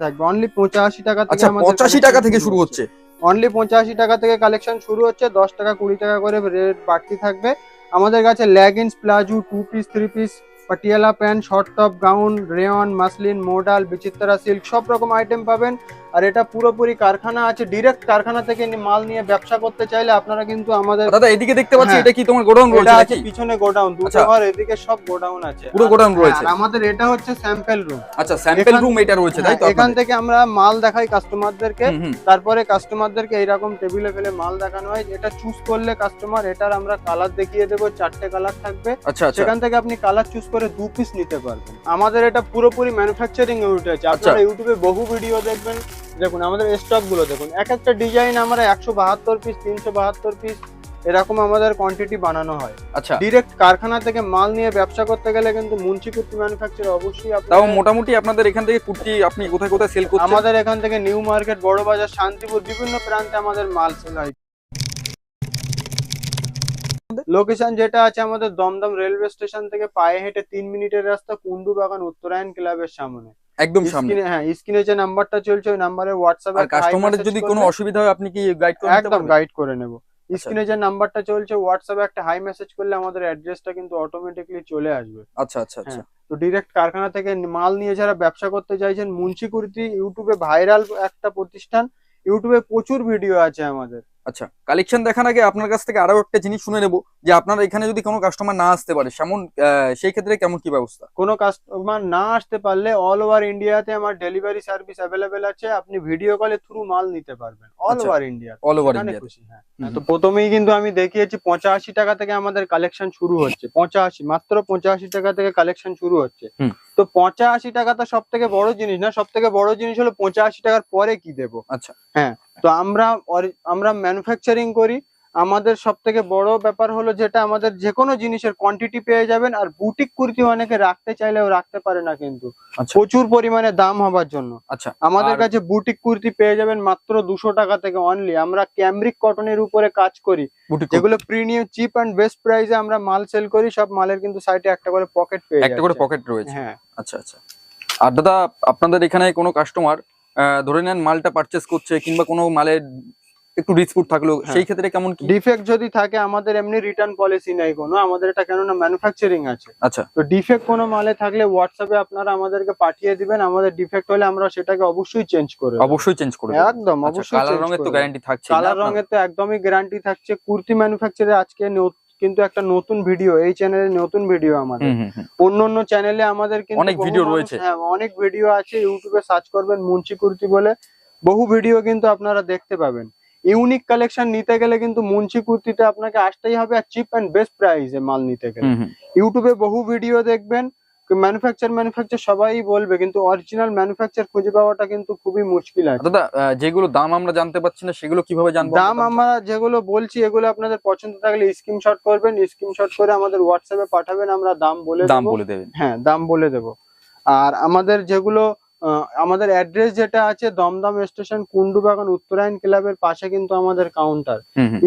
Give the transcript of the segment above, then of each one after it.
থাকবে। অনলি পঁচাশি টাকা থেকে আচ্ছা আমাদের পঁচাশি টাকা থেকে শুরু হচ্ছে। অনলি পঁচাশি টাকা থেকে কালেকশন শুরু হচ্ছে দশ টাকা কুড়ি টাকা করে রেট বাড়তি থাকবে। আমাদের কাছে leggings palazzo two piece three piece Patiala pant short top gown rayon muslin modal Bichitra silk সব রকম আইটেম পাবেন। আর এটা পুরোপুরি কারখানা আছে ডিরেক্ট কারখানা থেকে মাল নিয়ে ব্যবসা করতে চাইলে আপনারা কিন্তু আমাদের দাদা এদিকে দেখতে পাচ্ছি হ্যাঁ। এটা কি তোমার গোডাউন রয়েছে এটা আছে পিছনে গোডাউন দুটো আচ্ছা। ঘর এদিকে সব গোডাউন আছে। পুরো গোডাউন রয়েছে। আর আমাদের এটা হচ্ছে স্যাম্পল রুম আচ্ছা স্যাম্পল রুম এটা রয়েছে তাই তো হ্যাঁ, এখান থেকে আমরা মাল দেখাই কাস্টমারদেরকে। তারপরে কাস্টমারদেরকে এইরকম টেবিলে ফেলে মাল দেখানো হয়। এটা চুজ করলে কাস্টমার এটার আমরা কালার দেখিয়ে দেবো চারটে কালার থাকবে। আচ্ছা আচ্ছা। সেখান থেকে আপনি কালার চুজ করে দু পিস নিতে পারবেন। আমাদের এটা পুরোপুরি ম্যানুফ্যাকচারিং এ উঠেছে আচ্ছা। আপনারা ইউটিউবে বহু ভিডিও দেখবেন। দেখুন আমাদের স্টকগুলো দেখুন। এক একটা ডিজাইন আমরা একশো বাহাত্তর পিস তিনশো বাহাত্তর পিস এরকম আমাদের কোয়ান্টিটি বানানো হয়। আচ্ছা। ডিরেক্ট কারখানা থেকে মাল নিয়ে ব্যবসা করতে গেলে কিন্তু মুন্সি কুর্তি ম্যানুফ্যাকচার অবশ্যই তাও মোটামুটি আপনাদের এখান থেকে কুর্তি আপনি কোথায় কোথায় সেল করছেন? আমাদের এখান থেকে নিউ মার্কেট বড় বাজার শান্তিপুর বিভিন্ন প্রান্তে আমাদের মাল সেল হয়। লোকেশন যেটা আছে আমাদের দমদম রেলওয়ে স্টেশন থেকে পায়ে হেঁটে তিন মিনিটের রাস্তা কুন্ডু বাগান উত্তরায়ণ ক্লাবের সামনে। একদম সামনে। হ্যাঁ স্ক্রিনে যে নাম্বারটা চলছে ওই নাম্বারে হোয়াটসঅ্যাপে আর কাস্টমারের যদি কোনো অসুবিধা হয় আপনি কি গাইড করে একদম গাইড করে নেব। স্ক্রিনে যে নাম্বারটা চলছে হোয়াটসঅ্যাপে একটা হাই মেসেজ করলে আমাদের অ্যাড্রেসটা কিন্তু অটোমেটিকলি চলে আসবে। আচ্ছা আচ্ছা আচ্ছা। তো ডিরেক্ট কারখানা থেকে মাল নিয়ে যারা ব্যবসা করতে চাইছেন মুন্সি কুর্তি ইউটিউবে ভাইরাল একটা প্রতিষ্ঠান ইউটিউবে প্রচুর ভিডিও আছে আমাদের। আচ্ছা কালেকশন দেখার আগে আপনার কাছ থেকে আরও একটা জিনিস শুনে নেব যে আপনার এখানে যদি কোনো কাস্টমার না আসতে পারে সেমন সেই ক্ষেত্রে কেমন কি ব্যবস্থা? কোনো কাস্টমার না আসতে পারলে অল ওভার ইন্ডিয়াতে আমার ডেলিভারি সার্ভিস অ্যাভেলেবেল আছে আপনি ভিডিও কলে থ্রু মাল নিতে পারবেন all. Over India all over India হ্যাঁ। তো প্রথমেই কিন্তু আমি দেখিয়েছি পঁচাশি টাকা থেকে আমাদের কালেকশন শুরু হচ্ছে পঁচাশি মাত্র পঁচাশি টাকা থেকে কালেকশন শুরু হচ্ছে। তো পঁচাশি টাকা তো সব থেকে বড় জিনিস না সব থেকে বড় জিনিস হলো পঁচাশি টাকার পরে কি দেবো? আচ্ছা। তো আমরা আমরা ম্যানুফ্যাকচারিং করি। আমাদের সব থেকে বড় ব্যাপার হলো যেটা আমাদের যে কোনো জিনিসের কোয়ান্টিটি পেয়ে যাবেন আর বুটিক কুর্তি অনেকে রাখতে চাইলেও রাখতে পারে না কিন্তু। আচ্ছা। প্রচুর পরিমাণে দাম হবার জন্য। আচ্ছা আমাদের কাছে বুটিক কুর্তি পেয়ে যাবেন মাত্র দুশো টাকা থেকে অনলি আমরা ক্যামরিক কটনের উপরে কাজ করি। যেগুলো প্রিমিয়াম চিপ অ্যান্ড বেস্ট প্রাইসে আমরা মাল সেল করি সব মালের কিন্তু সাইডে একটা করে পকেট পেয়ে একটা করে পকেট রয়েছে। হ্যাঁ। আচ্ছা আচ্ছা। আর দাদা আপনাদের এখানে কোনো কাস্টমার ধরে নেন মালটা পারচেস করছে কিংবা কোনো মালের একটু ডিসপুট থাকল হ্যাঁ। সেই ক্ষেত্রে কেমন কি? ডিফেক্ট যদি থাকে আমাদের এমনি রিটার্ন পলিসি নাই কোনো আমাদের এটা কেননা ম্যানুফ্যাকচারিং আছে। আচ্ছা। তো ডিফেক্ট কোনো মালে থাকলে হোয়াটসঅ্যাপে আপনারা আমাদেরকে পাঠিয়ে দিবেন আমাদের ডিফেক্ট হলে আমরা সেটাকে অবশ্যই চেঞ্জ করে অবশ্যই চেঞ্জ করে একদম অবশ্যই কালার রঙের তো। গ্যারান্টি থাকছে কালার রঙের তো একদমই গ্যারান্টি থাকছে। কুর্তি ম্যানুফ্যাকচারে আজকে কিন্তু একটা নতুন ভিডিও এই চ্যানেলে নতুন ভিডিও আমাদের। অন্য অন্য চ্যানেলে আমাদের কিন্তু অনেক ভিডিও রয়েছে। হ্যাঁ অনেক ভিডিও আছে ইউটিউবে সার্চ করবেন মুন্সি কুর্তি বলে। বহু ভিডিও কিন্তু আপনারা দেখতে পাবেন। ইউনিক কালেকশন নিতে গেলে কিন্তু মুন্সি কুর্তিটা আপনাকে আসতেই হবে আর চিপ অ্যান্ড বেস্ট প্রাইসে মাল নিতে গেলে। ইউটিউবে বহু ভিডিও দেখবেন ম্যানুফ্যাকচার ম্যানুফ্যাকচার সবাই বলবে কিন্তু অরিজিনাল ম্যানুফ্যাকচার খুঁজে পাওয়াটা কিন্তু খুবই মুশকিল আছে। দাদা যেগুলো দাম আমরা জানতে পারছি না সেগুলো কীভাবে জানব দাম আমরা যেগুলো বলছি এগুলো আপনাদের পছন্দ থাকলে স্ক্রিনশট করবেন স্ক্রিনশট করে আমাদের হোয়াটসঅ্যাপে পাঠাবেন আমরা দাম বলে দাম বলে দেবেন। হ্যাঁ দাম বলে দেব। আর আমাদের যেগুলো আমাদের অ্যাড্রেস যেটা আছে দমদম স্টেশন কুন্ডুবাগান উত্তরায়ণ ক্লাবের পাশে কিন্তু আমাদের কাউন্টার।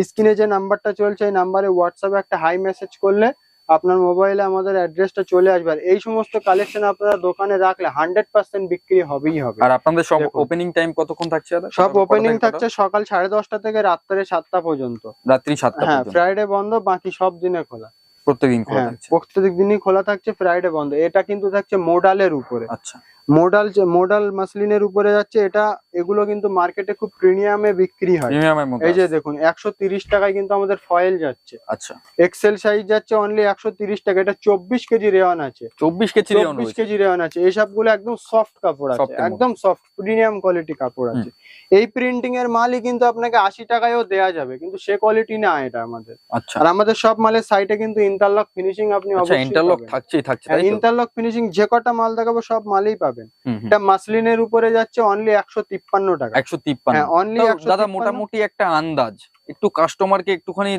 স্ক্রিনে যে নাম্বারটা চলছে এই নাম্বারে হোয়াটসঅ্যাপে একটা হাই মেসেজ করলে আপনার মোবাইলে আমাদের অ্যাড্রেসটা চলে আসবে। আর এই সমস্ত কালেকশন আপনারা দোকানে রাখলে হান্ড্রেড পার্সেন্ট বিক্রি হবেই হবে। আর আপনাদের সব ওপেনিং টাইম কতক্ষণ থাকছে সব ওপেনিং থাকছে সকাল সাড়ে দশটা থেকে রাত্রে সাতটা পর্যন্ত। রাত্রি সাতটা হ্যাঁ ফ্রাইডে বন্ধ বাকি সব দিনে খোলা। প্রত্যেকদিন খোলা হ্যাঁ থাকছে। প্রত্যেক দিনই খোলা থাকছে ফ্রাইডে বন্ধ। এটা কিন্তু থাকছে মোডালের উপরে। আচ্ছা। মোডাল মোডাল মাসলিনের উপরে যাচ্ছে এটা এগুলো কিন্তু মার্কেটে খুব প্রিমিয়ামে বিক্রি হয়। এই যে দেখুন একশো তিরিশ টাকায় কিন্তু আমাদের ফয়েল যাচ্ছে। আচ্ছা। এক্সেল সাইজ যাচ্ছে অনলি একশো তিরিশ টাকা। এটা চব্বিশ কেজি রেওয়ান আছে। চব্বিশ কেজি চব্বিশ কেজি রেওয়ান আছে। এইসবগুলো একদম সফট কাপড় আছে। একদম সফট প্রিমিয়াম কোয়ালিটি কাপড় আছে। এই প্রিন্টিং এর মালই কিন্তু আপনাকে আশি টাকায়ও দেওয়া যাবে কিন্তু সে কোয়ালিটি না এটা আমাদের। আচ্ছা। আর আমাদের সব মালের সাইটে কিন্তু ইন্টারলক ফিনিশিং আপনি আচ্ছা ইন্টারলক থাকছেই থাকছে হ্যাঁ, ইন্টারলক ফিনিশিং যে কটা মাল দেখাবো সব মালই পাবেন। এটা মাসলিনের উপরে যাচ্ছে অনলি একশো তিপ্পান্ন টাকা। একশো তিপ্পান্ন। হ্যাঁ অনলি দাদা মোটামুটি একটা আন্দাজ। একটু কাস্টমারকে একটুখানি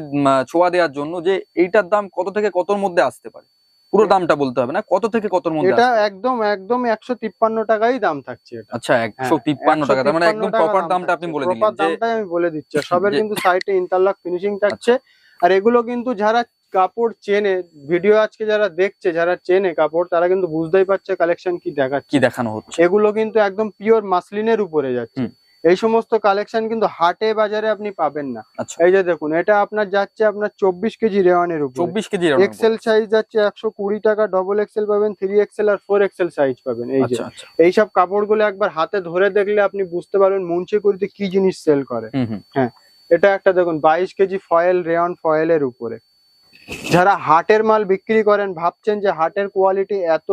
ছোঁয়া দেওয়ার জন্য যে এইটার দাম কত থেকে কতর মধ্যে আসতে পারে? পুরো দামটা বলতে হবে না? কত থেকে কতর মধ্যে এটা একদম একদম একশো তিপ্পান্ন টাকাই দাম থাকছে এটা। আচ্ছা একশো তিপ্পান্ন টাকা তার মানে একদম প্রপার দামটা আপনি বলে দিলেন প্রপার দামটাই আমি বলে দিচ্ছি। সবের কিন্তু সাইটে ইন্টারলক ফিনিশিং থাকছে। আর এগুলো কিন্তু যারা কাপড় চেনে ভিডিও আজকে যারা দেখছে যারা চেনে কাপড় তারা কিন্তু বুঝতেই পারছে কালেকশন কি দেখা কি দেখানো হচ্ছে। এগুলো কিন্তু একদম পিওর মাসলিনের উপরে যাচ্ছে। এই সমস্ত কালেকশন কিন্তু হাটে বাজারে আপনি পাবেন না। আচ্ছা। এই যে দেখুন এটা আপনার যাচ্ছে আপনার চব্বিশ কেজি রেওয়ানের উপর। চব্বিশ কেজি এক্সেল সাইজ যাচ্ছে একশো কুড়ি টাকা ডবল এক্সেল পাবেন থ্রি এক্সেল আর ফোর এক্সেল সাইজ পাবেন। এই যে আচ্ছা আচ্ছা। এইসব কাপড়গুলো একবার হাতে ধরে দেখলে আপনি বুঝতে পারবেন মুন্সিকুরিতে কি জিনিস সেল করে। হুম এটা একটা দেখুন বাইশ কেজি ফয়েল রেয়ন ফয়েলের উপরে। যারা হাটের মাল বিক্রি করেন ভাবছেন যে হাটের কোয়ালিটি এত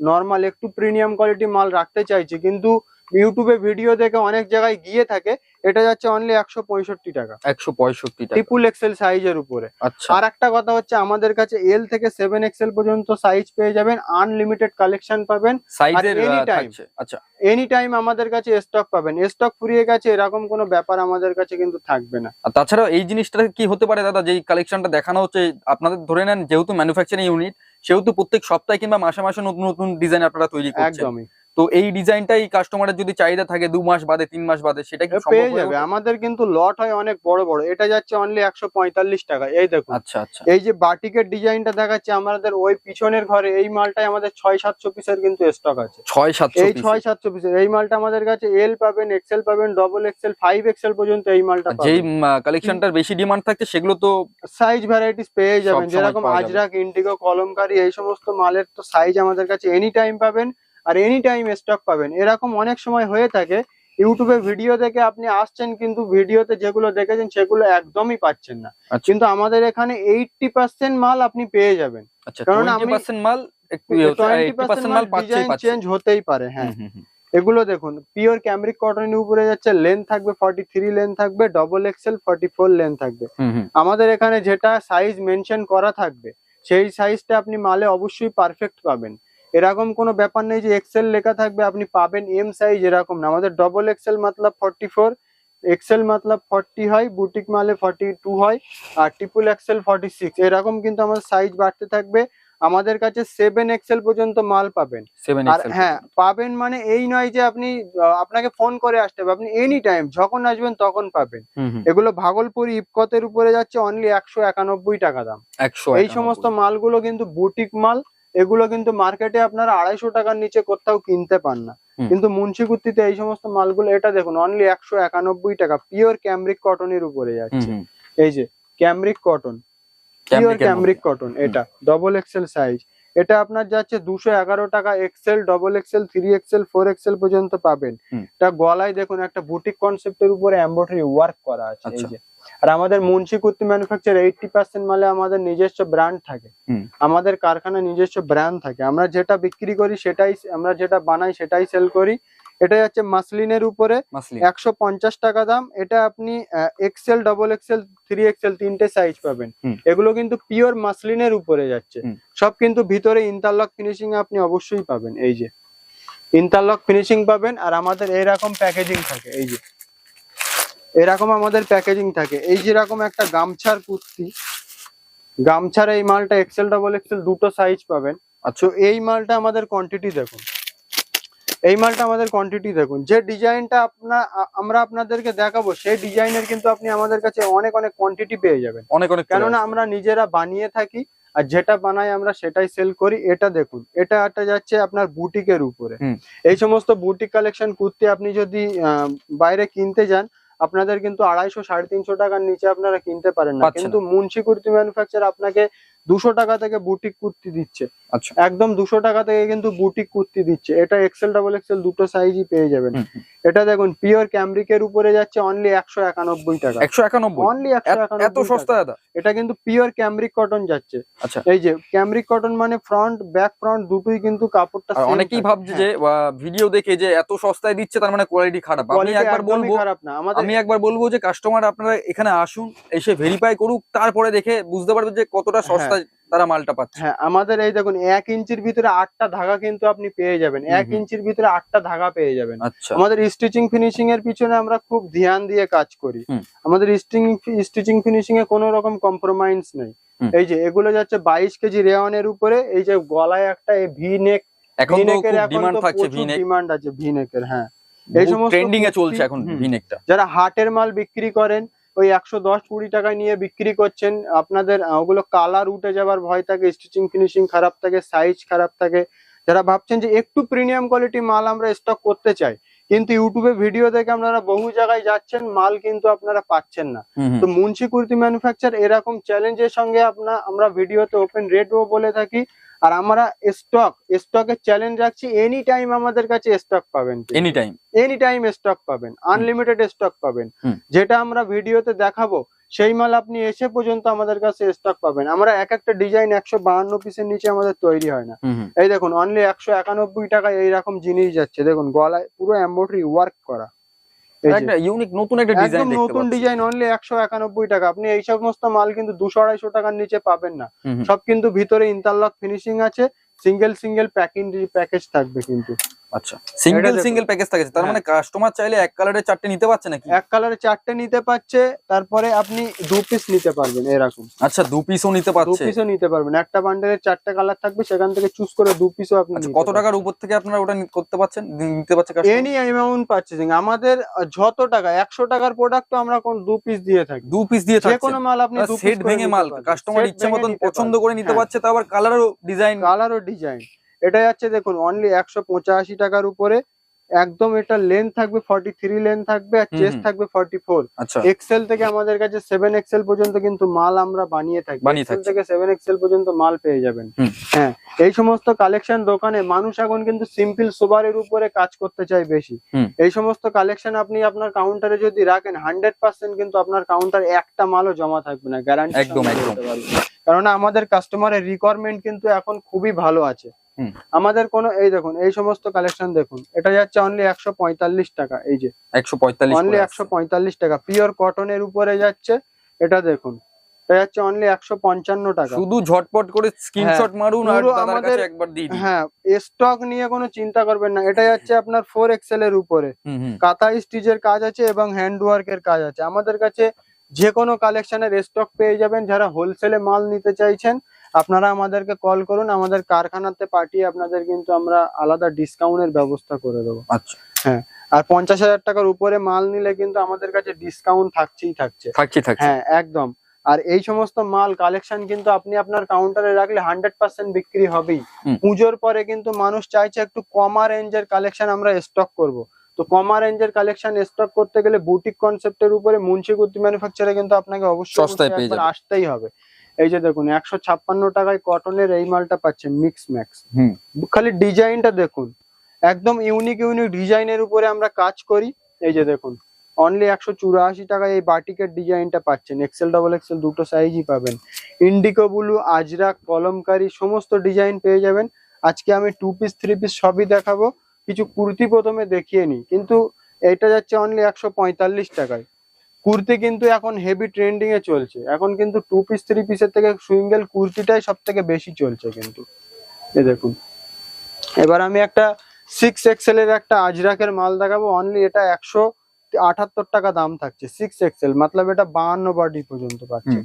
নর্মাল একটু প্রিমিয়াম কোয়ালিটি মাল রাখতে চাইছি কিন্তু ইউটিউবে ভিডিও দেখে অনেক জায়গায় গিয়ে থাকে এটা যাচ্ছে অনলি একশো পঁয়ষট্টি টাকা। একশো পঁয়ষট্টি টাকা। ট্রিপুল এক্সেল সাইজের উপরে। আচ্ছা। আর একটা কথা হচ্ছে আমাদের কাছে এল থেকে সেভেন এক্সেল পর্যন্ত সাইজ পেয়ে যাবেন আনলিমিটেড কালেকশন পাবেন। আচ্ছা। এনি টাইম আমাদের কাছে স্টক পাবেন। স্টক ফুরিয়ে গেছে এরকম কোনো ব্যাপার আমাদের কাছে কিন্তু থাকবে না। আর তাছাড়াও এই জিনিসটা কি হতে পারে দাদা? যেই কালেকশনটা দেখানো হচ্ছে আপনাদের ধরে নেন যেহেতু ম্যানুফ্যাকচারিং ইউনিট সেহেতু প্রত্যেক সপ্তাহে কিংবা মাসে মাসে নতুন নতুন ডিজাইন আপনারা তৈরি করছেন। একদমই। তো এই ডিজাইনটাই কাস্টমারের যদি চাহিদা থাকে দু মাস বাদে তিন মাস বাদে সেটা কি পেয়ে যাবে। আমাদের কিন্তু লট হয় অনেক বড় বড়। এটা যাচ্ছে অনলি একশো পঁয়তাল্লিশ টাকা। এই দেখুন। আচ্ছা আচ্ছা। এই যে বাটিকের ডিজাইনটা দেখাচ্ছে আমাদের ওই পিছনের ঘরে এই মালটাই আমাদের ছয় সাতশো পিসের কিন্তু স্টক আছে। ছয় সাতশো এই ছয় সাতশো পিসের। এই মালটা আমাদের কাছে এল পাবেন এক্সেল পাবেন ডবল এক্সেল ফাইভ এক্সেল পর্যন্ত এই মালটা যেই কালেকশনটার বেশি ডিমান্ড থাকছে সেগুলো তো সাইজ ভ্যারাইটিস পেয়ে যাবেন। যেরকম আজরাক ইন্ডিগো কলমকারী এই সমস্ত মালের তো সাইজ আমাদের কাছে এনি টাইম পাবেন। আর এনি টাইম স্টক পাবেন। এরকম অনেক সময় হয়ে থাকে ইউটিউবে ভিডিও দেখে আপনি আসছেন কিন্তু ভিডিওতে যেগুলো দেখেছেন সেগুলো একদমই পাচ্ছেন না। আচ্ছা। কিন্তু আমাদের এখানে এইটটি পার্সেন্ট মাল আপনি পেয়ে যাবেন। আচ্ছা কারণ মাল ডিজাইন চেঞ্জ হতেই পারে হ্যাঁ। এগুলো দেখুন পিওর ক্যামরিক কটনের উপরে যাচ্ছে লেন থাকবে ফর্টি থ্রি থাকবে double XL forty four length থাকবে। আমাদের এখানে যেটা সাইজ মেনশন করা থাকবে সেই সাইজটা আপনি মালে অবশ্যই পারফেক্ট পাবেন। এরকম কোনো ব্যাপার নেই যে এক্সেল লেখা থাকবে আপনি পাবেন এম সাইজ এরকম না। আমাদের ডবল এক্সেল মতলব ফর্টি ফোর এক্সেল মতলব ফর্টি হয় বুটিক মালে ফর্টি টু হয় আর ট্রিপল এক্সেল ফর্টি সিক্স এরকম কিন্তু আমাদের সাইজ বাড়তে থাকবে। আমাদের কাছে সেভেন এক্সেল পর্যন্ত মাল পাবেন। আর হ্যাঁ পাবেন মানে এই নয় যে আপনি আপনাকে ফোন করে আসতে হবে। আপনি এনি টাইম যখন আসবেন তখন পাবেন। এগুলো ভাগলপুর ইপকতের উপরে যাচ্ছে অনলি একশো একানব্বই টাকা দাম। একশো এই সমস্ত মালগুলো কিন্তু বুটিক মাল। এগুলো কিন্তু মার্কেটে আপনারা আড়াইশো টাকার নিচে কোথাও কিনতে পান না। কিন্তু মুন্সিকুত্তিতে এই সমস্ত মালগুলো এটা দেখুন অনলি একশো একানব্বই টাকা পিওর ক্যামরিক কটনের উপরে যাচ্ছে। এই যে cambric cotton pure cambric cotton এটা ডবল এক্সেল সাইজ এটা আপনার যাচ্ছে দুশো এগারো টাকা XL double XL three XL four XL পর্যন্ত পাবেন। এটা গলায় দেখুন একটা বুটিক কনসেপ্টের উপরে এমব্রয়ডারি ওয়ার্ক করা আছে এই আচ্ছা। যে। আর আমাদের Munshi kurti manufacture eighty percent মালে আমাদের নিজস্ব ব্র্যান্ড থাকে। আমাদের কারখানা নিজস্ব ব্র্যান্ড থাকে। আমরা যেটা বিক্রি করি সেটাই আমরা যেটা বানাই সেটাই সেল করি। এটা হচ্ছে মাসলিনের উপরে একশো পঞ্চাশ টাকা দাম। এটা আপনি XL double XL three XL তিনটে সাইজ পাবেন। এগুলো কিন্তু পিওর মাসলিনের উপরে যাচ্ছে। সব কিন্তু ভিতরে ইন্টারলক ফিনিশিং আপনি অবশ্যই পাবেন। এই যে ইন্টারলক ফিনিশিং পাবেন আর আমাদের এরকম প্যাকেজিং থাকে। এই যে এরকম আমাদের প্যাকেজিং থাকে। এই যেরকম একটা গামছার কুর্তি গামছার এই মালটা এক্সেল ডবল এক্সেল দুটো সাইজ পাবেন। আচ্ছা। এই মালটা আমাদের কোয়ান্টিটি দেখুন। এই মালটা আমাদের কোয়ান্টিটি দেখুন। যে ডিজাইনটা আপনার আমরা আপনাদেরকে দেখাবো সেই ডিজাইনের কিন্তু আপনি আমাদের কাছে অনেক অনেক কোয়ান্টিটি পেয়ে যাবেন। অনেক অনেক কেননা আমরা নিজেরা বানিয়ে থাকি আর যেটা বানাই আমরা সেটাই সেল করি। এটা দেখুন এটা একটা যাচ্ছে আপনার বুটিকের উপরে। এই সমস্ত বুটিক কালেকশন কুর্তি আপনি যদি বাইরে কিনতে যান আপনাদের কিন্তু আড়াইশো সাড়ে তিনশো টাকার নিচে আপনারা কিনতে পারেন না। কিন্তু মুন্সি কুর্তি ম্যানুফ্যাকচার আপনাকে দুশো টাকা থেকে বুটিক কুর্তি দিচ্ছে। আচ্ছা। একদম দুশো টাকা থেকে কিন্তু বুটিক কুর্তি দিচ্ছে। এটা এক্সেল ডাবল এক্সেল দুটো সাইজই পেয়ে যাবেন। এটা দেখুন পিওর ক্যামরিকের উপরে যাচ্ছে অনলি একশো একানব্বই টাকা। একশো একানব্বই? অনলি একশো একানব্বই সস্তা দাদা? এটা কিন্তু পিওর ক্যামরিক কটন যাচ্ছে। আচ্ছা। এই যে ক্যামরিক কটন মানে ফ্রন্ট ব্যাক ফ্রন্ট দুটোই কিন্তু কাপড়টা অনেকেই ভাবছে হ্যাঁ, যে ভিডিও দেখে যে এত সস্তায় দিচ্ছে তার মানে কোয়ালিটি খারাপ। আমি একবার বলব খারাপ না। আমাদের আমি একবার বলব যে কাস্টমার আপনারা এখানে আসুন এসে ভেরিফাই করুক তারপরে দেখে বুঝতে পারবে যে কতটা সস্তায় তারা মালটা পাচ্ছে। হ্যাঁ আমাদের এই দেখুন এক ইঞ্চির ভিতরে আটটা ধাগা কিন্তু আপনি পেয়ে যাবেন। এক ইঞ্চির ভিতরে আটটা ধাগা পেয়ে যাবেন। আচ্ছা। আমাদের স্টিচিং ফিনিশিং এর পিছনে আমরা খুব ধ্যান দিয়ে কাজ করি। আমাদের স্টিচিং ফিনিশিং এ কোনো রকম কম্প্রোমাইজ নেই। এই যে এগুলো যাচ্ছে বাইশ কেজি রেওয়ানের উপরে এই যে গলায় একটা ভি নেক ভি ডিমান্ড আছে ভি নেকের হ্যাঁ। এই সমস্ত ট্রেন্ডিং এ চলছে এখন হুম। ভিনেকটা যারা হাটের মাল বিক্রি করেন ওই একশো দশ কুড়ি টাকায় নিয়ে বিক্রি করছেন। আপনাদের ওগুলো কালার উঠে যাবার ভয় থাকে স্টিচিং ফিনিশিং খারাপ থাকে সাইজ খারাপ থাকে। যারা ভাবছেন যে একটু প্রিমিয়াম কোয়ালিটি মাল আমরা স্টক করতে চাই কিন্তু ইউটিউবে ভিডিও দেখে আপনারা বহু জায়গায় যাচ্ছেন মাল কিন্তু আপনারা পাচ্ছেন না। তো মুন্সি কুর্তি ম্যানুফ্যাকচার এরকম চ্যালেঞ্জের সঙ্গে আপনার আমরা ভিডিওতে ওপেন রেটও বলে থাকি। আর আমরা স্টক স্টকের চ্যালেঞ্জ রাখছি এনি টাইম আমাদের কাছে স্টক পাবেন any time any time stock পাবেন আনলিমিটেড স্টক পাবেন। যেটা আমরা ভিডিওতে দেখাবো সেই মাল আপনি এসে পর্যন্ত আমাদের কাছে স্টক পাবেন। আমরা এক একটা ডিজাইন একশো বাহান্ন পিসের নিচে আমাদের তৈরি হয় না। এই দেখুন অনলি একশো একানব্বই টাকায় এইরকম জিনিস যাচ্ছে। দেখুন গলায় পুরো এমব্রয়ডারি ওয়ার্ক করা। একটা ইউনিক নতুন একটা ডিজাইন দেখতে নতুন ডিজাইন অনলি একশো একানব্বই টাকা। আপনি এই সমস্ত মাল কিন্তু দুশো আড়াইশো টাকার নিচে পাবেন না। সব কিন্তু ভিতরে ইন্টারলক ফিনিশিং আছে সিঙ্গেল সিঙ্গেল প্যাকিং প্যাকেজ থাকবে কিন্তু। আচ্ছা সিঙ্গেল সিঙ্গেল প্যাকেজ থাকে তার হ্যাঁ। মানে কাস্টমার চাইলে এক চারটে নিতে পারছে নাকি? এক কালারে চারটে নিতে পারছে তারপরে আপনি দু পিস নিতে পারবেন এরকম। আচ্ছা দু পিসও নিতে দু পিসও নিতে পারবেন। একটা চারটে কালার থাকবে সেখান থেকে চুজ করে দু পিসও আপনি আচ্ছা কত টাকার উপর থেকে আপনারা ওটা করতে পারছেন? নিতে পারছে customer? এনি অ্যামাউন্ট পারচেজিং আমাদের যত টাকা একশো টাকার প্রোডাক্ট আমরা কোন দু পিস দিয়ে থাকি। দু পিস দিয়ে যে থাকছে। কোনো মাল আপনি দু সেট ভেঙে মাল কাস্টমার ইচ্ছে মতন পছন্দ করে নিতে হ্যাঁ। পারছে তো আবার কালারও ডিজাইন কালার ও ডিজাইন এটা যাচ্ছে দেখুন অনলি একশো পঁচাশি টাকার উপরে। একদম এটা লেন্থ থাকবে ফর্টি থ্রি লেন্থ থাকবে আর চেস্ট থাকবে ফর্টি ফোর এক্সেল থেকে আমাদের কাছে সেভেন এক্সেল পর্যন্ত কিন্তু মাল আমরা বানিয়ে থাকি। এক্সেল থেকে সেভেন এক্সেল পর্যন্ত মাল পেয়ে যাবেন। হ্যাঁ এই সমস্ত কালেকশন দোকানে মানুষ এখন কিন্তু সিম্পল সোবারের উপরে কাজ করতে চায় বেশি। এই সমস্ত কালেকশন আপনি আপনার কাউন্টারে যদি রাখেন হান্ড্রেড পার্সেন্ট কিন্তু আপনার কাউন্টার একটা মালও জমা থাকবে না গ্যারান্টি একদম, একদম। কারণ আমাদের কাস্টমারের রিকোয়ারমেন্ট কিন্তু এখন খুবই ভালো আছে। আমাদের কোন এই দেখুন এই সমস্ত কালেকশন দেখুন এটা যাচ্ছে অনলি একশো পঁয়তাল্লিশ টাকা এই যে। একশো পঁয়তাল্লিশ অনলি একশো পঁয়তাল্লিশ টাকা পিওর কটনের উপরে যাচ্ছে এটা দেখুন এটা যাচ্ছে অনলি একশো পঞ্চান্ন টাকা। শুধু ঝটপট করে স্ক্রিনশট মারুন আর আমাদের- একবার দিন। হ্যাঁ স্টক নিয়ে কোনো চিন্তা করবেন না এটা যাচ্ছে আপনার ফোর এক্সেল এর উপরে। হুম হুম। কাঁথা স্টিচের কাজ আছে এবং হ্যান্ড ওয়ার্কের কাজ আছে। আমাদের কাছে যে কোনো কালেকশনের স্টক পেয়ে যাবেন যারা হোলসেলে মাল নিতে চাইছেন আপনারা আমাদেরকে কল করুন আমাদের কারখানাতে পাঠিয়ে আপনাদের কিন্তু আমরা আলাদা ডিসকাউন্টের ব্যবস্থা করে দেবো। আচ্ছা। হ্যাঁ আর পঞ্চাশ হাজার টাকার উপরে মাল নিলে কিন্তু আমাদের কাছে ডিসকাউন্ট থাকছেই থাকছে। হ্যাঁ একদম। আর এই সমস্ত মাল কালেকশন কিন্তু আপনি আপনার কাউন্টারে রাখলে হান্ড্রেড পার্সেন্ট বিক্রি হবেই। পুজোর পরে কিন্তু মানুষ চাইছে একটু কমা রেঞ্জের কালেকশন আমরা স্টক করব। তো কমা রেঞ্জের কালেকশন স্টক করতে গেলে বুটিক কনসেপ্টের উপরে মুন্সি কুর্তি ম্যানুফ্যাকচারে কিন্তু আপনাকে অবশ্যই। আসতেই হবে। এই যে দেখুন একশো ছাপ্পান্ন টাকায় কটনের এই মালটা পাচ্ছেন মিক্স ম্যাক্স হুম। খালি ডিজাইনটা দেখুন একদম ইউনিক ইউনিক ডিজাইনের উপরে আমরা কাজ করি। এই যে দেখুন অনলি একশো চুরাশি টাকায় এই বাটিকের ডিজাইনটা পাচ্ছেন। এক্সেল ডবল এক্সেল দুটো সাইজই পাবেন। ইন্ডিকো ব্লু আজরা কলমকারি সমস্ত ডিজাইন পেয়ে যাবেন। আজকে আমি টু পিস থ্রি পিস সবই দেখাবো। কিছু কুর্তি প্রথমে দেখিয়ে নিই। কিন্তু এটা যাচ্ছে অনলি একশো পঁয়তাল্লিশ টাকায়। কুর্তি কিন্তু এখন হেভি ট্রেন্ডিং এ চলছে। এখন কিন্তু টু পিস থ্রি পিসের থেকে সুইঙ্গেল কুর্তিটাই সব থেকে বেশি চলছে কিন্তু। এ দেখুন। এবার আমি একটা সিক্স এক্সেল এর একটা আজরাকের মাল দেখাবো। অনলি এটা একশো আটাত্তর টাকা দাম থাকছে। সিক্স এক্সেল মতলব এটা বাহান্ন বডি পর্যন্ত পাচ্ছে।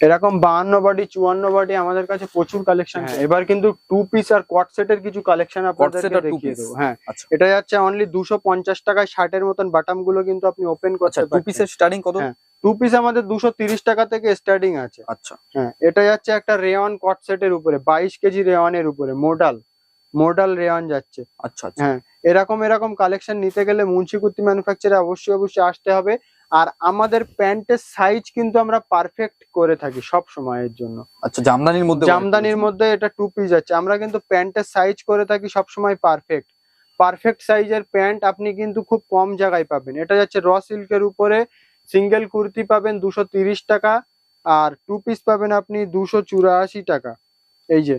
এরকম বাহান্ন বডি চুয়ান্ন বডি আমাদের কাছে প্রচুর কালেকশন এবার কিন্তু টু পিস আর কট সেটের কিছু কালেকশন দেখিয়ে দেবো। হ্যাঁ। আচ্ছা। এটা যাচ্ছে অনলি দুশো পঞ্চাশ টাকায় ষাটের মতন বাটামগুলো কিন্তু আপনি ওপেন করছেন টু পিসের স্টার্টিং কত? হ্যাঁ। টু পিস আমাদের দুশো তিরিশ টাকা থেকে স্টার্টিং আছে। আচ্ছা। হ্যাঁ এটা যাচ্ছে একটা রেওয়ান কট সেটের উপরে বাইশ কেজি রেওয়ানের উপরে মোডাল মোডাল রেওয়ান যাচ্ছে। আচ্ছা আচ্ছা। হ্যাঁ এরকম এরকম কালেকশন নিতে গেলে মুন্সি কুর্তি ম্যানুফ্যাকচারে অবশ্যই অবশ্যই আসতে হবে। আর আমাদের প্যান্টের সাইজ কিন্তু আমরা পারফেক্ট করে থাকি সব সময়ের জন্য। আচ্ছা জামদানির মধ্যে জামদানির মধ্যে এটা টু পিস আছে। আমরা কিন্তু প্যান্টের সাইজ করে থাকি সব সময় পারফেক্ট পারফেক্ট সাইজের প্যান্ট আপনি কিন্তু খুব কম জায়গায় পাবেন। এটা যাচ্ছে র সিল্কের উপরে সিঙ্গেল কুর্তি পাবেন দুশো তিরিশ টাকা আর টু পিস পাবেন আপনি দুশো চুরাশি টাকা। এই যে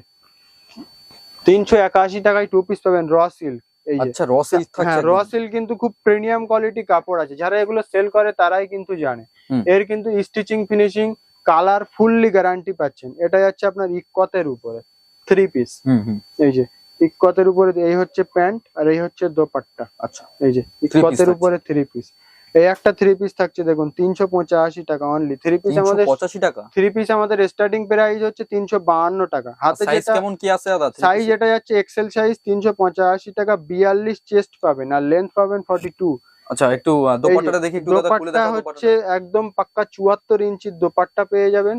তিনশো একাশি টাকায় টু পিস পাবেন র সিল্ক আচ্ছা র সাইজ থাকছে হ্যাঁ র সিল্ক কিন্তু খুব প্রিমিয়াম কোয়ালিটি কাপড় আছে। যারা এগুলো সেল করে তারাই কিন্তু জানে। এর কিন্তু stitching finishing colour fully guarantee পাচ্ছেন। এটা যাচ্ছে আপনার ইকতের উপরে থ্রি পিস এই যে ইকতের উপরে এই হচ্ছে প্যান্ট আর এই হচ্ছে দোপাট্টা। আচ্ছা। এই যে ইকতের উপরে থ্রি পিস এই একটা থ্রি পিস থাকছে দেখুন তিনশো পঁচাশি টাকা অনলি থ্রি পিস আমাদের পঁচাশি টাকা? থ্রি পিস আমাদের স্টার্টিং প্রাইস হচ্ছে তিনশো বাহান্ন টাকা। হাতে কেমন কি আছে সাইজ এটা যাচ্ছে এক্সেল সাইজ তিনশো পঁচাশি টাকা বিয়াল্লিশ চেস্ট পাবেন আর লেন্থ পাবেন ফর্টি টু আচ্ছা একটু দোপাট্টাটা দেখি একটু দোপাট্টা হচ্ছে একদম পাক্কা চুয়াত্তর ইঞ্চির দোপাট্টা পেয়ে যাবেন।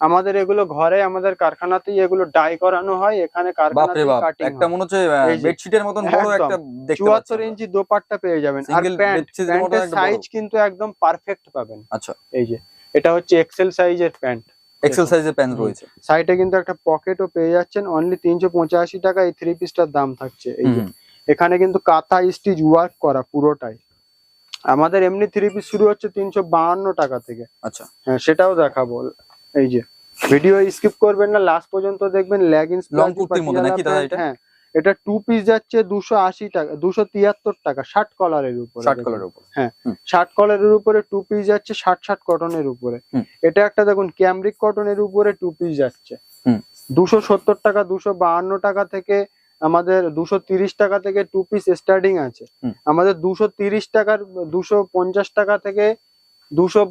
আমাদের এগুলো ঘরে আমাদের কারখানাতেই এগুলো ডাই করানো হয় এখানে বাপরে কাটিং একটা মনে হচ্ছে বেডশিটের মতন বড় একটা দেখতে চুয়াত্তর ইঞ্চি দোপাট্টা পেয়ে যাবেন। আর প্যান্ট প্যান্টের সাইজ কিন্তু একদম পারফেক্ট পাবেন। আচ্ছা। এই যে এটা হচ্ছে এক্সেল সাইজের প্যান্ট। এক্সেল সাইজের প্যান্ট রয়েছে। সাইডে কিন্তু একটা পকেটও পেয়ে যাচ্ছেন অনলি তিনশো পঁচাশি টাকা এই থ্রি পিসটার দাম থাকছে। এই যে এখানে কিন্তু কাঁথা স্টিচ ওয়ার্ক করা পুরোটাই। আমাদের এমনি থ্রি পিস শুরু হচ্ছে তিনশো বাহান্ন টাকা থেকে। আচ্ছা। হ্যাঁ সেটাও দেখাবো। এই যে। ভিডিও স্কিপ করবেন না লাস্ট পর্যন্ত দেখবেন লেগিংস Long কুর্তির মধ্যে নাকি দাদা এটা? হ্যাঁ এটা টু পিস যাচ্ছে দুশো আশি টাকা দুশো তিয়াত্তর টাকা ষাট কলারের উপরে শার্ট দেখুন। কালারের উপর। ষাট কলারের উপরে টু পিস যাচ্ছে ষাট ষাট কটনের উপরে। এটা একটা দেখুন ক্যামরিক কটনের উপরে টু পিস যাচ্ছে। দুশো সত্তর টাকা দুশো বাহান্ন টাকা থেকে আমাদের দুশো তিরিশ টাকা থেকে টু পিস স্টার্টিং আছে। আমাদের দুশো তিরিশ টাকার দুশো পঞ্চাশ টাকা থেকে দুশো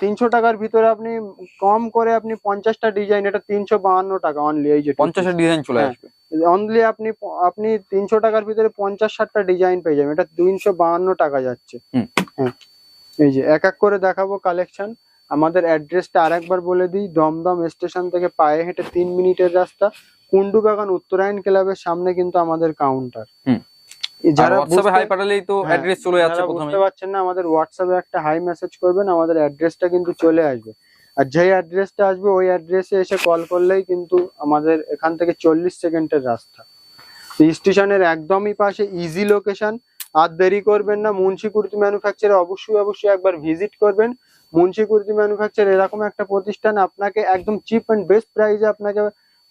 তিনশো টাকার ভিতরে আপনি কম করে আপনি পঞ্চাশটা ডিজাইন এটা তিনশো বাহান্ন টাকা অনলি এই যে পঞ্চাশের ডিজাইন চলে হ্যাঁ। আসবে। অনলি আপনি আপনি তিনশো টাকার ভিতরে পঞ্চাশ ষাটটা ডিজাইন পেয়ে যাবেন। এটা তিনশো বাহান্ন টাকা যাচ্ছে। হ্যাঁ। এই যে এক এক করে দেখাবো কালেকশন আমাদের অ্যাড্রেসটা আরেকবার বলে দিই। দমদম স্টেশন থেকে পায়ে হেঁটে তিন মিনিটের রাস্তা। কুন্ডু বাগান উত্তরায়ণ ক্লাবের সামনে কিন্তু আমাদের কাউন্টার। যারা হোয়াটসঅ্যাপে বুঝতে- হাই পাঠালেই তো হ্যাঁ, অ্যাড্রেস চলে যাচ্ছে প্রথমে বুঝতে পারছেন না আমাদের হোয়াটসঅ্যাপে একটা হাই মেসেজ করবেন আমাদের অ্যাড্রেসটা কিন্তু চলে আসবে। আর যেই অ্যাড্রেসটা আসবে ওই অ্যাড্রেসে এসে কল করলেই কিন্তু আমাদের এখান থেকে চল্লিশ সেকেন্ডের রাস্তা। স্টেশনের একদমই পাশে ইজি লোকেশন আর দেরি করবেন না মুন্সি কুর্তি ম্যানুফ্যাকচারে অবশ্যই অবশ্যই একবার ভিজিট করবেন। মুন্সি কুর্তি ম্যানুফ্যাকচার এরকম একটা প্রতিষ্ঠান আপনাকে একদম চিপ অ্যান্ড বেস্ট প্রাইসে আপনাকে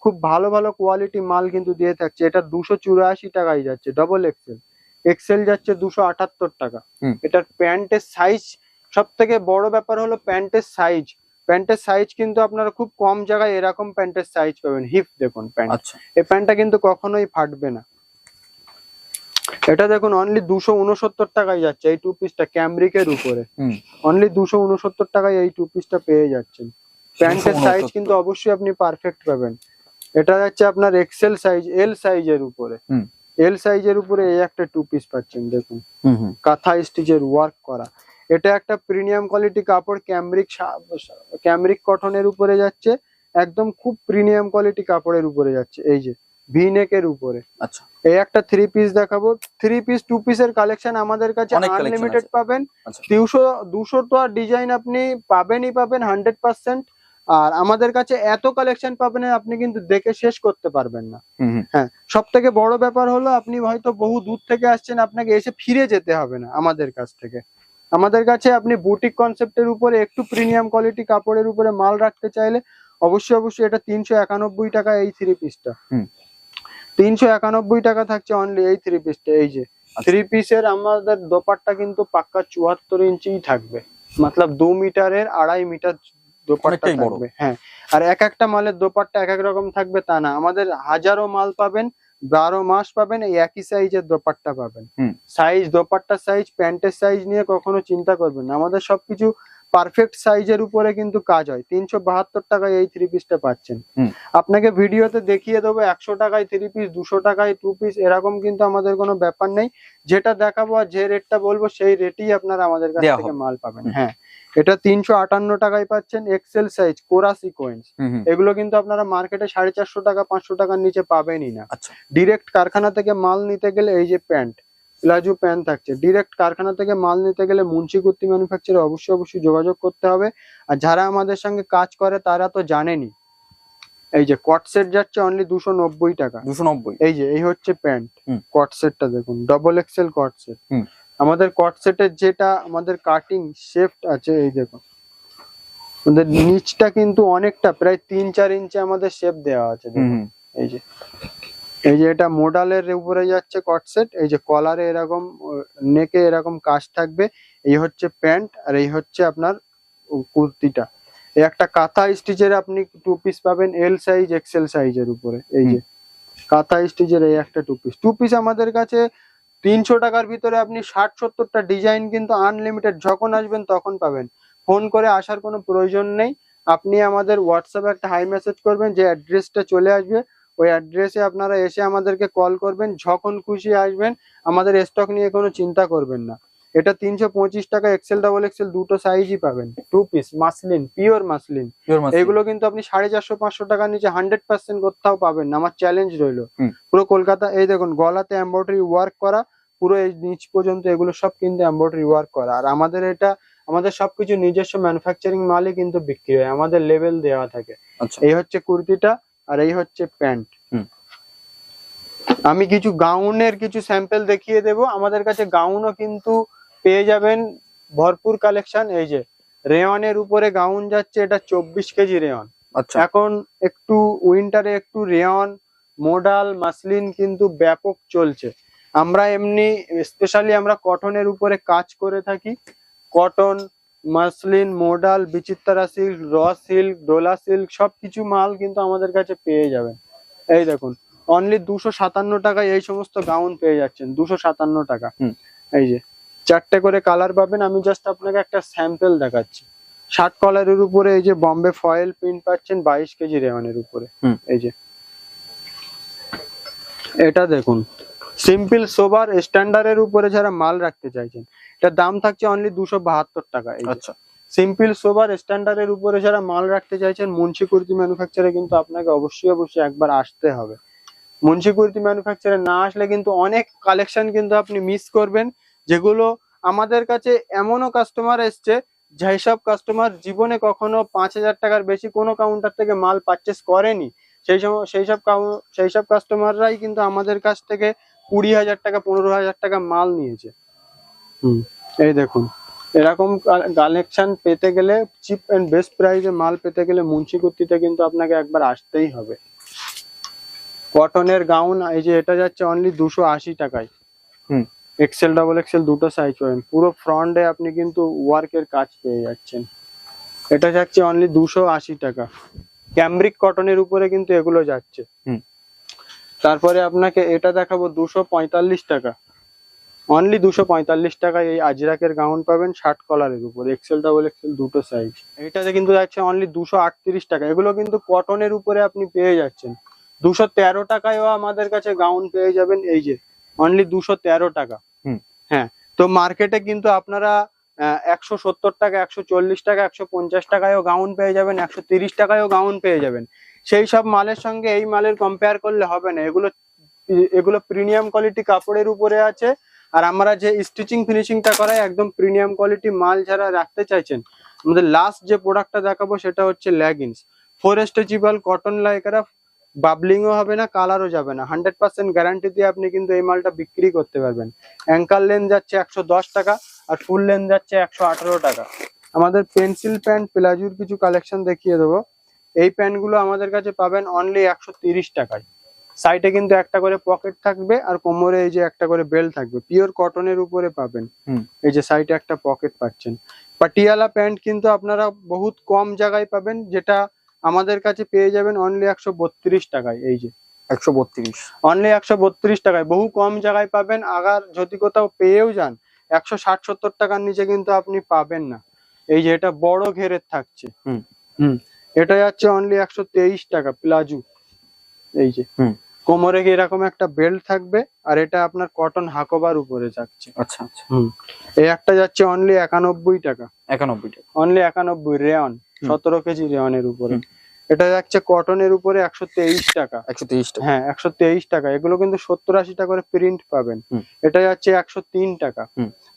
খুব ভালো ভালো কোয়ালিটি মাল কিন্তু দিয়ে থাকছে। এটা দুশো চুরাশি টাকায় যাচ্ছে ডবল এক্সেল এক্সেল যাচ্ছে দুশো আটাত্তর টাকা। এটার প্যান্টের সাইজ সব থেকে বড় ব্যাপার হলো প্যান্টের সাইজ প্যান্টের সাইজ কিন্তু আপনারা খুব কম জায়গায় এরকম প্যান্টের সাইজ পাবেন। হিপ দেখুন প্যান্ট। আচ্ছা। এই প্যান্টটা কিন্তু কখনোই ফাটবে না। এটা দেখুন অনলি দুশো উনসত্তর টাকায় যাচ্ছে এই টু পিসটা ক্যামরিকের উপরে। হুম। অনলি দুশো উনসত্তর টাকায় এই টু পিসটা পেয়ে যাচ্ছেন। প্যান্টের সাইজ কিন্তু অবশ্যই আপনি পারফেক্ট পাবেন। এটা যাচ্ছে আপনার এক্সেল সাইজ এল সাইজের উপরে। এল সাইজের উপরে এই একটা টু পিস পাচ্ছেন দেখুন। কাঁথা স্টিচের ওয়ার্ক করা। এটা একটা প্রিমিয়াম কোয়ালিটি কাপড় ক্যামরিক ক্যামরিক কটনের উপরে যাচ্ছে একদম খুব প্রিমিয়াম কোয়ালিটি কাপড়ের উপরে যাচ্ছে এই যে ভিনেকের উপরে। আচ্ছা। এই একটা থ্রি পিস দেখাবো। থ্রি পিস টু পিসের কালেকশন আমাদের কাছে আনলিমিটেড পাবেন। আচ্ছা। দুশো দুশো তো আর ডিজাইন আপনি পাবেনই পাবেন হান্ড্রেড পার্সেন্ট আর আমাদের কাছে এত কালেকশন পাবেন আপনি কিন্তু দেখে শেষ করতে পারবেন না। হ্যাঁ সব থেকে বড় ব্যাপার হলো আপনি হয়তো বহু দূর থেকে আসছেন আপনাকে এসে ফিরে যেতে হবে না আমাদের কাছ থেকে। আমাদের কাছে আপনি বুটিক কনসেপ্টের উপরে একটু প্রিমিয়াম কোয়ালিটি কাপড়ের উপরে মাল রাখতে চাইলে অবশ্যই অবশ্যই এটা তিনশো একানব্বই টাকা এই থ্রি পিসটা। তিনশো একানব্বই টাকা থাকছে অনলি এই থ্রি পিসটা এই যে। আচ্ছা। থ্রি পিসের আমাদের দোপারটা কিন্তু পাক্কা চুয়াত্তর ইঞ্চিই থাকবে। মতলব দু মিটারের আড়াই মিটার দোপাট্টা থাকবে হ্যাঁ। আর এক একটা মালের দোপাট্টা এক এক রকম থাকবে তা না। আমাদের হাজারো মাল পাবেন বারো মাস পাবেন এই একই সাইজের দোপাট্টা পাবেন। সাইজ দোপাট্টার সাইজ প্যান্টের সাইজ নিয়ে কখনো চিন্তা করবেন না। আমাদের সবকিছু পারফেক্ট সাইজের উপরে কিন্তু কাজ হয়। তিনশো বাহাত্তর টাকায় এই থ্রি পিসটা পাচ্ছেন। আপনাকে ভিডিওতে দেখিয়ে দেবো একশো টাকায় থ্রি পিস দুশো টাকায় টু পিস এরকম কিন্তু আমাদের কোনো ব্যাপার নেই। যেটা দেখাবো আর যে রেটটা বলব সেই রেটেই আপনারা আমাদের কাছ থেকে মাল পাবেন হ্যাঁ। এটা তিনশো আটান্ন টাকায় পাচ্ছেন এক্সেল সাইজ কোরা সিকোয়েন্স এগুলো কিন্তু আপনারা মার্কেটে সাড়ে চারশো টাকা পাঁচশো টাকার নিচে পাবেনই না। আচ্ছা। ডিরেক্ট কারখানা থেকে মাল নিতে গেলে এই যে প্যান্ট প্লাজো প্যান্ট থাকছে। ডিরেক্ট কারখানা থেকে মাল নিতে গেলে মুন্সি কুর্তি ম্যানুফ্যাকচারে অবশ্যই অবশ্যই যোগাযোগ করতে হবে। আর যারা আমাদের সঙ্গে কাজ করে তারা তো জানেনি এই যে কট সেট যাচ্ছে অনলি দুশো নব্বই টাকা। দুশো নব্বই। এই যে এই হচ্ছে প্যান্ট। কট সেটটা দেখুন ডবল এক্সেল কট সেট। আমাদের কট সেটের যেটা আমাদের কাটিং শেফট আছে এই দেখুন। আমাদের নিচটা কিন্তু অনেকটা প্রায় তিন চার ইঞ্চি আমাদের শেপ দেওয়া আছে এই যে এই যে এটা মোডালের উপরে যাচ্ছে কট সেট এই যে কলারে এরকম নেকে এরকম কাজ থাকবে। এই হচ্ছে প্যান্ট আর এই হচ্ছে আপনার কুর্তিটা। এই একটা কাঁথা স্টিচের আপনি টু পিস পাবেন এল সাইজ এক্সেল সাইজের উপরে। এই যে কাঁথা স্টিচের এই একটা টু পিস টু পিস আমাদের কাছে তিনশো টাকার ভিতরে আপনি ষাট সত্তরটা ডিজাইন কিন্তু আনলিমিটেড যখন আসবেন তখন পাবেন। ফোন করে আসার কোনো প্রয়োজন নেই। আপনি আমাদের হোয়াটসঅ্যাপে একটা হাই মেসেজ করবেন যে অ্যাড্রেসটা চলে আসবে। ওই অ্যাড্রেসে আপনারা এসে আমাদেরকে কল করবেন। যখন খুশি আসবেন, আমাদের স্টক নিয়ে কোনো চিন্তা করবেন না। এটা তিনশো পঁচিশ টাকা এক্সেল ডাবল এক্সেল দুটো সাইজই পাবেন। Two piece muslin pure muslin এগুলো কিন্তু আপনি সাড়ে চারশো পাঁচশো টাকার নিচে হান্ড্রেড পার্সেন্ট কোথাও পাবেন আমার চ্যালেঞ্জ রইল। পুরো কলকাতা এই দেখুন গলাতে এমব্রয়ডারি ওয়ার্ক করা পুরো এই নিচ পর্যন্ত এগুলো সব কিন্তু এমব্রয়ডারি ওয়ার্ক করা। আর আমাদের এটা আমাদের সবকিছু নিজস্ব ম্যানুফ্যাকচারিং মালই কিন্তু বিক্রি হয়। আমাদের লেভেল দেওয়া থাকে। আচ্ছা। এই হচ্ছে কুর্তিটা আর এই হচ্ছে প্যান্ট। আমি কিছু গাউনের কিছু স্যাম্পল দেখিয়ে দেব। আমাদের কাছে গাউনও কিন্তু পেয়ে যাবেন ভরপুর কালেকশন এই যে রেয়নের উপরে গাউন যাচ্ছে এটা চব্বিশ কেজি রেয়ন আচ্ছা। এখন একটু উইন্টারে একটু রেয়ন মোডাল মাসলিন কিন্তু ব্যাপক চলছে। আমরা এমনি স্পেশালি আমরা কটনের উপরে কাজ করে থাকি। Cotton muslin modal Bichitra silk raw silk Dola silk সবকিছু মাল কিন্তু আমাদের কাছে পেয়ে যাবেন। এই দেখুন অনলি দুশো সাতান্ন টাকায় এই সমস্ত গাউন পেয়ে যাচ্ছেন দুশো সাতান্ন টাকা। এই যে চারটে করে কালার পাবেন আমি জাস্ট আপনাকে একটা স্যাম্পেল দেখাচ্ছি। ষাট কলারের উপরে এই যে বম্বে ফয়েল প্রিন্ট পাচ্ছেন বাইশ কেজি রেওয়ানের উপরে। এই যে। এটা দেখুন। সিম্পল সোবার স্ট্যান্ডার্ডের উপরে যারা মাল রাখতে চাইছেন এটার দাম থাকছে অনলি দুশো বাহাত্তর টাকা। আচ্ছা। সিম্পল সোবার স্ট্যান্ডার্ডের উপরে যারা মাল রাখতে চাইছেন মুন্সি কুর্তি ম্যানুফ্যাকচারে কিন্তু আপনাকে অবশ্যই অবশ্যই একবার আসতে হবে। মুন্সি কুর্তি ম্যানুফ্যাকচারে না আসলে কিন্তু অনেক কালেকশন কিন্তু আপনি মিস করবেন। যেগুলো আমাদের কাছে এমনও কাস্টমার এসছে যেসব কাস্টমার জীবনে কখনো পাঁচ হাজার টাকার বেশি কোনো কাউন্টার থেকে মাল পারচেস করেনি। সেই সময় সেই সব সেই সব কাস্টমাররাই কিন্তু আমাদের কাছ থেকে কুড়ি হাজার টাকা, পনেরো হাজার টাকা মাল নিয়েছে। হুম, এই দেখুন। এরকম কালেকশন পেতে গেলে চিপ অ্যান্ড বেস্ট প্রাইসে মাল পেতে গেলে মুন্সি কুর্তিতে কিন্তু আপনাকে একবার আসতেই হবে। কটনের গাউন এই যে এটা যাচ্ছে অনলি দুশো আশি টাকায়। হুম। এক্সেল ডাবল এক্সেল দুটো সাইজ পাবেন। পুরো ফ্রন্টে আপনি কিন্তু ওয়ার্কের কাজ পেয়ে যাচ্ছেন। এটা যাচ্ছে অনলি দুশো আশি টাকা। ক্যামব্রিক কটনের উপরে কিন্তু এগুলো যাচ্ছে। হুম। তারপরে আপনাকে এটা দেখাবো দুশো পঁয়তাল্লিশ টাকা। অনলি দুশো পঁয়তাল্লিশ টাকায় এই আজরাকের গাউন পাবেন ষাট কলারের উপর। এক্সেল ডাবল এক্সেল দুটো সাইজ এইটাতে কিন্তু যাচ্ছে অনলি দুশো আটত্রিশ টাকা। এগুলো কিন্তু কটনের উপরে আপনি পেয়ে যাচ্ছেন। দুশো তেরো টাকায়ও আমাদের কাছে গাউন পেয়ে যাবেন এই যে। অনলি দুশো তেরো টাকা। হ্যাঁ তো মার্কেটে কিন্তু আপনারা একশো সত্তর টাকা, একশো চল্লিশ টাকা, একশো পঞ্চাশ টাকায়ও গাউন পেয়ে যাবেন, একশো তিরিশ টাকায়ও গাউন পেয়ে যাবেন। সেই সব মালের সঙ্গে এই মালের কম্পেয়ার করলে হবে না। এগুলো এগুলো প্রিমিয়াম কোয়ালিটি কাপড়ের উপরে আছে। আর আমরা যে স্টিচিং ফিনিশিংটা করাই, একদম প্রিমিয়াম কোয়ালিটি মাল যারা রাখতে চাইছেন, আমাদের লাস্ট যে প্রোডাক্টটা দেখাবো সেটা হচ্ছে leggings four stretchable cotton lycra বাবলিংও হবে না কালারও যাবে না। হান্ড্রেড পার্সেন্ট গ্যারান্টি দিয়ে আপনি কিন্তু এই মালটা বিক্রি করতে পারবেন। অ্যাঙ্কার লেন যাচ্ছে একশো দশ টাকা আর ফুল লেন যাচ্ছে একশো আঠারো টাকা। আমাদের পেন্সিল প্যান্ট প্লাজুর কিছু কালেকশন দেখিয়ে দেবো। এই প্যান্টগুলো আমাদের কাছে পাবেন অনলি একশো তিরিশ টাকায়। সাইডে কিন্তু একটা করে পকেট থাকবে আর কোমরে এই যে একটা করে বেল্ট থাকবে। পিওর কটনের উপরে পাবেন। এই যে সাইডে একটা পকেট পাচ্ছেন। পাটিয়ালা প্যান্ট কিন্তু আপনারা বহুত কম জায়গায় পাবেন যেটা আমাদের কাছে পেয়ে যাবেন অনলি একশো বত্রিশ টাকায় এই যে। একশো বত্রিশ। অনলি একশো বত্রিশ টাকায়। বহু কম জায়গায় পাবেন আগার যদি কোথাও পেয়েও যান একশো ষাট সত্তর টাকার নিচে কিন্তু আপনি পাবেন না। এই যে এটা বড় ঘেরের থাকছে। হুম। হুম। এটা যাচ্ছে অনলি একশো তেইশ টাকা প্লাজু এই যে। হুম। কোমরে এরকম একটা বেল্ট থাকবে? আর এটা আপনার কটন হাকোবার উপরে যাচ্ছে আচ্ছা আচ্ছা। হুম। এই একটা যাচ্ছে অনলি একানব্বই টাকা। একানব্বই টাকা। অনলি একানব্বই রেয়ন সতেরো কেজি রেয়নের উপরে। এটা যাচ্ছে কটনের উপরে একশো তেইশ টাকা। একশো তেইশ টাকা। হ্যাঁ একশো তেইশ টাকা। এগুলো কিন্তু সত্তর আশি টাকা করে প্রিন্ট পাবেন। এটা যাচ্ছে একশো তিন টাকা।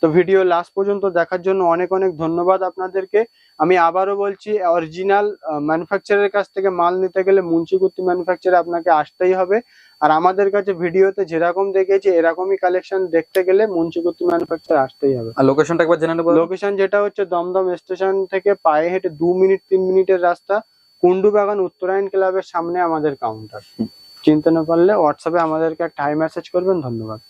তো ভিডিও লাস্ট পর্যন্ত দেখার জন্য অনেক অনেক ধন্যবাদ আপনাদেরকে। আমি আবারও বলছি অরিজিনাল ম্যানুফ্যাকচারের কাছ থেকে মাল নিতে গেলে মুন্সিকুর্তি ম্যানুফ্যাকচারে আপনাকে আসতেই হবে। আর আমাদের কাছে ভিডিওতে যেরকম দেখেছি এরকমই কালেকশন দেখতে গেলে মুন্সিকুর্তি ম্যানুফ্যাকচার আসতেই হবে। আর লোকেশনটা একবার জেনে নেব। লোকেশন যেটা হচ্ছে দমদম স্টেশন থেকে পায়ে হেঁটে দু মিনিট তিন মিনিটের রাস্তা। কুন্ডু বাগান উত্তরায়ণ ক্লাবের সামনে আমাদের কাউন্টার চিনতে না পারলে হোয়াটসঅ্যাপে আমাদেরকে একটা হাই মেসেজ করবেন, ধন্যবাদ।